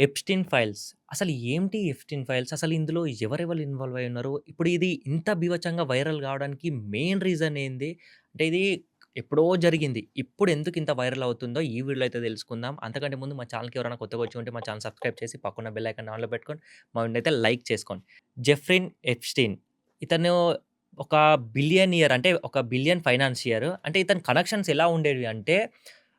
Epstein files. అసలు ఏంటి ఎఫ్టిన్ files? అసలు ఇందులో ఎవరెవరు ఇన్వాల్వ్ అయ్యి ఉన్నారు? ఇప్పుడు ఇది ఇంత బీవచంగా వైరల్ కావడానికి మెయిన్ రీజన్ ఏంది? అంటే ఇది ఎప్పుడో జరిగింది. ఇప్పుడు ఎందుకు ఇంత వైరల్ అవుతుందో ఈ వీడియోలో అయితే తెలుసుకుందాం. అంతకంటే ముందు మా ఛానల్కి ఎవరైనా కొత్తగా వచ్చి ఉంటే మా ఛానల్ సబ్స్క్రైబ్ చేసి పక్కన బెల్ ఐకాన్ ఆన్‌లో పెట్టుకొని మా అయితే లైక్ చేసుకోండి. జెఫ్రిన్ ఎప్‌స్టీన్ ఇతను ఒక బిలియన్ ఇయర్ అంటే ఒక బిలియన్ ఫైనాన్షియర్. అంటే ఇతని కనెక్షన్స్ ఎలా ఉండేవి అంటే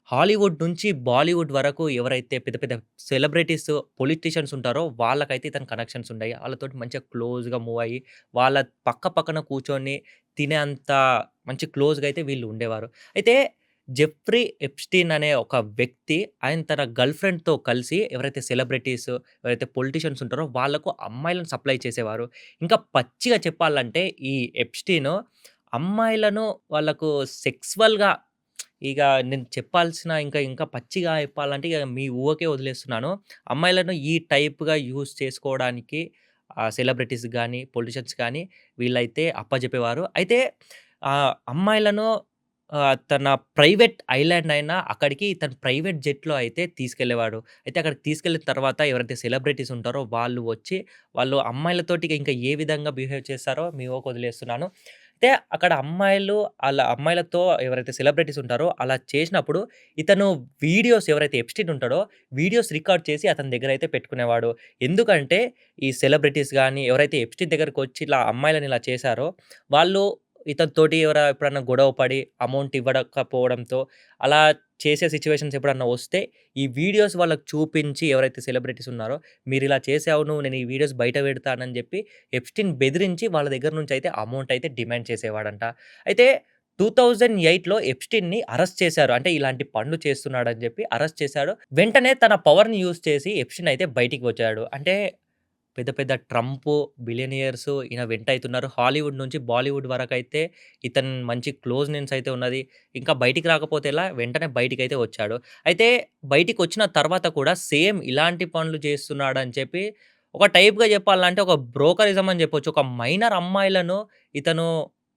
హాలీవుడ్ నుంచి బాలీవుడ్ వరకు ఎవరైతే పెద్ద పెద్ద సెలబ్రిటీస్, పొలిటీషియన్స్ ఉంటారో వాళ్ళకైతే ఇతను కనెక్షన్స్ ఉన్నాయి వాళ్ళతోటి మంచిగా క్లోజ్‌గా మూవ్ అయ్యి, వాళ్ళ పక్క పక్కన కూర్చొని తినేంత మంచి క్లోజ్‌గా అయితే వీళ్ళు ఉండేవారు. అయితే జెఫ్రీ ఎప్‌స్టీన్ అనే ఒక వ్యక్తి ఆయన తన గర్ల్ ఫ్రెండ్‌తో కలిసి ఎవరైతే సెలబ్రిటీస్, ఎవరైతే పొలిటీషియన్స్ ఉంటారో వాళ్ళకు అమ్మాయిలను సప్లై చేసేవారు. ఇంకా పచ్చిగా చెప్పాలంటే ఈ ఎప్‌స్టీన్ అమ్మాయిలను వాళ్ళకు సెక్స్వల్గా ఇక నేను చెప్పాల్సిన ఇంకా ఇంకా పచ్చిగా చెప్పాలంటే ఇక మీ ఊహకే వదిలేస్తున్నాను. అమ్మాయిలను ఈ టైప్‌గా యూజ్ చేసుకోవడానికి సెలబ్రిటీస్ కానీ పొలిటిషియన్స్ కానీ వీళ్ళైతే అప్పచెప్పేవారు అయితే అమ్మాయిలను తన ప్రైవేట్ ఐలాండ్ అయిన అక్కడికి తన ప్రైవేట్ జెట్‌లో అయితే తీసుకెళ్ళేవాడు. అయితే అక్కడికి తీసుకెళ్ళిన తర్వాత ఎవరైతే సెలబ్రిటీస్ ఉంటారో వాళ్ళు వచ్చి వాళ్ళు అమ్మాయిలతోటి ఇంకా ఏ విధంగా బిహేవ్ చేస్తారో మీ ఊహకు వదిలేస్తున్నాను. అయితే అక్కడ అమ్మాయిలు ఆళ్ళ అమ్మాయిలతో ఎవరైతే సెలబ్రిటీస్ ఉంటారో అలా చేసినప్పుడు ఇతను వీడియోస్ ఎవరైతే ఎప్‌స్టీన్ ఉంటాడో వీడియోస్ రికార్డ్ చేసి అతని దగ్గర అయితే పెట్టుకునేవాడు. ఎందుకంటే ఈ సెలబ్రిటీస్ కానీ ఎవరైతే ఎప్‌స్టీన్ దగ్గరకొచ్చి ఇట్లా అమ్మాయిలని ఇలా చేశారో వాళ్ళు ఇతనితోటి ఎవరైనా ఎప్పుడన్నా గొడవ పడి అమౌంట్ ఇవ్వకపోవడంతో అలా చేసే సిచ్యువేషన్స్ ఎప్పుడన్నా వస్తే ఈ వీడియోస్ వాళ్ళకి చూపించి ఎవరైతే సెలబ్రిటీస్ ఉన్నారో మీరిలా చేసావు నువ్వు నేను ఈ వీడియోస్ బయట పెడతానని చెప్పి ఎప్స్టిన్ బెదిరించి వాళ్ళ దగ్గర నుంచి అయితే అమౌంట్ అయితే డిమాండ్ చేసేవాడంట. అయితే టూ థౌజండ్ ఎయిట్లో ఎప్స్టిన్ని అరెస్ట్ చేశారు. అంటే ఇలాంటి పనులు చేస్తున్నాడని చెప్పి అరెస్ట్ చేశాడు. వెంటనే తన పవర్‌ని యూజ్ చేసి ఎప్స్టిన్ అయితే బయటికి వచ్చాడు. అంటే పెద్ద పెద్ద ట్రంపు, బిలియనియర్స్ ఈయన వెంట అవుతున్నారు హాలీవుడ్ నుంచి బాలీవుడ్ వరకు అయితే ఇతను మంచి క్లోజ్‌నెస్ అయితే ఉన్నది. ఇంకా బయటికి రాకపోతే ఎలా వెంటనే బయటికైతే వచ్చాడు. అయితే బయటికి వచ్చిన తర్వాత కూడా సేమ్ ఇలాంటి పనులు చేస్తున్నాడని చెప్పి ఒక టైప్‌గా చెప్పాలంటే ఒక బ్రోకరిజం అని చెప్పొచ్చు. ఒక మైనర్ అమ్మాయిలను ఇతను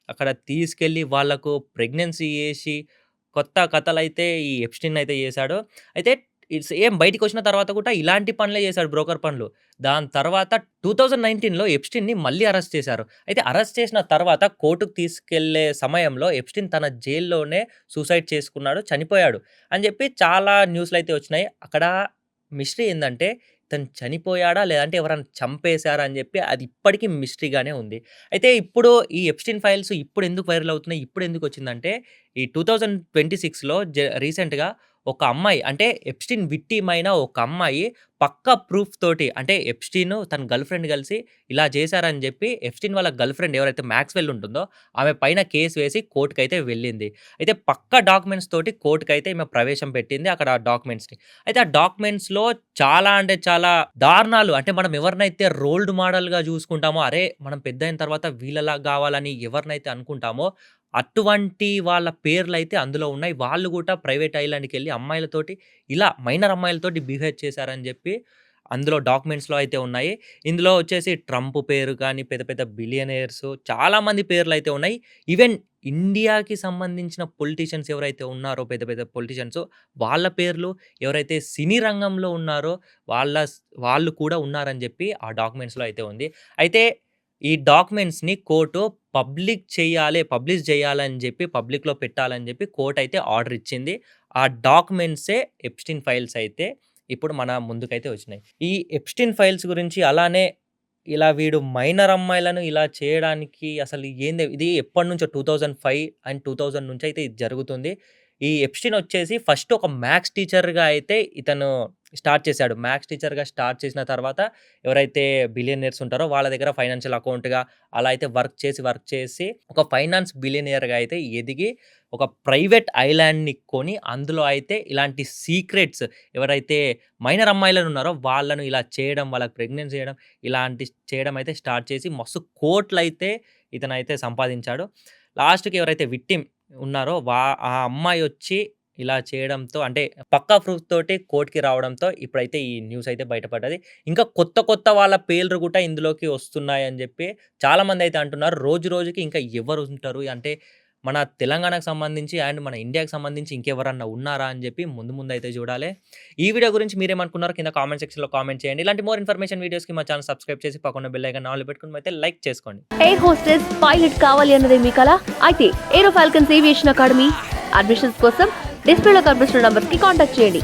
అక్కడ తీసుకెళ్ళి వాళ్ళకు ప్రెగ్నెన్సీ చేసి కొత్త కథలైతే ఈ ఎప్స్టిన్ అయితే చేశాడు. అయితే ఇట్స్ ఏం బయటికి వచ్చిన తర్వాత కూడా ఇలాంటి పనులే చేశాడు బ్రోకర్ పనులు. దాని తర్వాత టూ థౌజండ్ నైన్టీన్లో ఎప్స్టిన్ని మళ్ళీ అరెస్ట్ చేశారు. అయితే అరెస్ట్ చేసిన తర్వాత కోర్టుకు తీసుకెళ్ళే సమయంలో ఎప్స్టిన్ తన జైల్లోనే సూసైడ్ చేసుకున్నాడు, చనిపోయాడు అని చెప్పి చాలా న్యూస్లు అయితే వచ్చినాయి. అక్కడ మిస్టరీ ఏంటంటే తను చనిపోయాడా? లేదంటే ఎవరైనా చంపేశారా అని చెప్పి అది ఇప్పటికీ మిస్టరీగానే ఉంది. అయితే ఇప్పుడు ఈ ఎప్స్టిన్ ఫైల్స్ ఇప్పుడు ఎందుకు వైరల్ అవుతున్నాయి? ఇప్పుడు ఎందుకు వచ్చిందంటే ఈ 2026లో జ రీసెంట్‌గా ఒక అమ్మాయి అంటే ఎప్‌స్టీన్ విక్టిమ్ అయిన ఒక అమ్మాయి పక్క ప్రూఫ్ తోటి అంటే ఎప్‌స్టీన్ తన గర్ల్ ఫ్రెండ్ కలిసి ఇలా చేశారని చెప్పి ఎప్‌స్టీన్ వాళ్ళ గర్ల్ ఫ్రెండ్ ఎవరైతే మ్యాక్స్వెల్ ఉంటుందో ఆమె పైన కేస్ వేసి కోర్ట్‌కైతే వెళ్ళింది. అయితే పక్క డాక్యుమెంట్స్ తోటి కోర్ట్‌కైతే ఈమె ప్రవేశం పెట్టింది అక్కడ ఆ డాక్యుమెంట్స్‌ని. అయితే ఆ డాక్యుమెంట్స్‌లో చాలా అంటే చాలా దారుణాలు అంటే మనం ఎవరినైతే రోల్డ్ మోడల్‌గా చూసుకుంటామో అరే! మనం పెద్దయిన తర్వాత వీళ్ళలా కావాలని ఎవరినైతే అనుకుంటామో అటువంటి వాళ్ళ పేర్లు అయితే అందులో ఉన్నాయి. వాళ్ళు కూడా ప్రైవేట్ ఐలాండ్కి వెళ్ళి అమ్మాయిలతోటి ఇలా మైనర్ అమ్మాయిలతోటి బిహేవ్ చేశారని చెప్పి అందులో డాక్యుమెంట్స్‌లో అయితే ఉన్నాయి. ఇందులో వచ్చేసి ట్రంప్ పేరు కానీ, పెద్ద పెద్ద బిలియనీర్స్ చాలామంది పేర్లు అయితే ఉన్నాయి. ఈవెన్ ఇండియాకి సంబంధించిన పొలిటీషియన్స్ ఎవరైతే ఉన్నారో పెద్ద పెద్ద పొలిటీషియన్స్ వాళ్ళ పేర్లు, ఎవరైతే సినీ రంగంలో ఉన్నారో వాళ్ళ వాళ్ళు కూడా ఉన్నారని చెప్పి ఆ డాక్యుమెంట్స్‌లో అయితే ఉంది. అయితే ఈ డాక్యుమెంట్స్‌ని కోర్టు పబ్లిక్ చేయాలి, పబ్లిష్ చేయాలని చెప్పి పబ్లిక్‌లో పెట్టాలని చెప్పి కోర్ట్ అయితే ఆర్డర్ ఇచ్చింది. ఆ డాక్యుమెంట్సే ఎప్‌స్టీన్ ఫైల్స్ అయితే ఇప్పుడు మన ముందుకైతే వచ్చినాయి. ఈ ఎప్‌స్టీన్ ఫైల్స్ గురించి అలానే ఇలా వీడు మైనర్ అమ్మాయిలను ఇలా చేయడానికి అసలు ఏంది ఇది ఎప్పటినుంచో 2005 అండ్ 2000 నుంచి అయితే ఇది జరుగుతుంది. ఈ ఎప్‌స్టీన్ వచ్చేసి ఫస్ట్ ఒక మ్యాథ్స్ టీచర్‌గా అయితే ఇతను స్టార్ట్ చేశాడు. మ్యాథ్స్ టీచర్‌గా స్టార్ట్ చేసిన తర్వాత ఎవరైతే బిలియనీర్స్ ఉంటారో వాళ్ళ దగ్గర ఫైనాన్షియల్ అకౌంట్‌గా అలా అయితే వర్క్ చేసి, వర్క్ చేసి ఒక ఫైనాన్స్ బిలియనియర్‌గా అయితే ఎదిగి ఒక ప్రైవేట్ ఐలాండ్‌ని కొని అందులో అయితే ఇలాంటి సీక్రెట్స్ ఎవరైతే మైనర్ అమ్మాయిలను ఉన్నారో వాళ్ళను ఇలా చేయడం, వాళ్ళకి ప్రెగ్నెన్సీ చేయడం ఇలాంటి చేయడం అయితే స్టార్ట్ చేసి మస్తు కోట్లు అయితే ఇతనైతే సంపాదించాడు. లాస్ట్‌కి ఎవరైతే విక్టిమ్ ఉన్నారో వా ఆ అమ్మాయి వచ్చి ఇలా చేయడంతో అంటే పక్కా ప్రూఫ్ తోటి కోర్ట్‌కి రావడంతో ఇప్పుడైతే ఈ న్యూస్ అయితే బయటపడ్డది. ఇంకా కొత్త కొత్త వాళ్ళ పేర్లు కూడా ఇందులోకి వస్తున్నాయని చెప్పి చాలామంది అయితే అంటున్నారు. రోజు రోజుకి ఇంకా ఎవరు ఉంటారు అంటే మన తెలంగాణకు సంబంధించి అండ్ మన ఇండియాకి సంబంధించి ఇంకెవరన్నా ఉన్నారా అని చెప్పి ముందు ముందు అయితే చూడాలి. ఈ వీడియో గురించి మీరేమనుకున్నారో కింద కామెంట్ సెక్షన్‌లో కామెంట్ చేయండి. ఇలాంటి మోర్ ఇన్ఫర్మేషన్ వీడియోస్‌కి మా ఛానల్ సబ్స్క్రైబ్ చేసి పక్కన బెల్ ఐకాన్ ఆన్‌లో పెట్టుకుని అయితే లైక్ చేసుకోండి. ఎయిర్ హోస్టెస్ పైలట్ కావాలి అన్నది మీ కళ అయితే aero falcons aviation academy admissions కోసం డిస్ప్లేలో కనిపిస్తున్న నంబర్కి కాంటాక్ట్ చేయండి.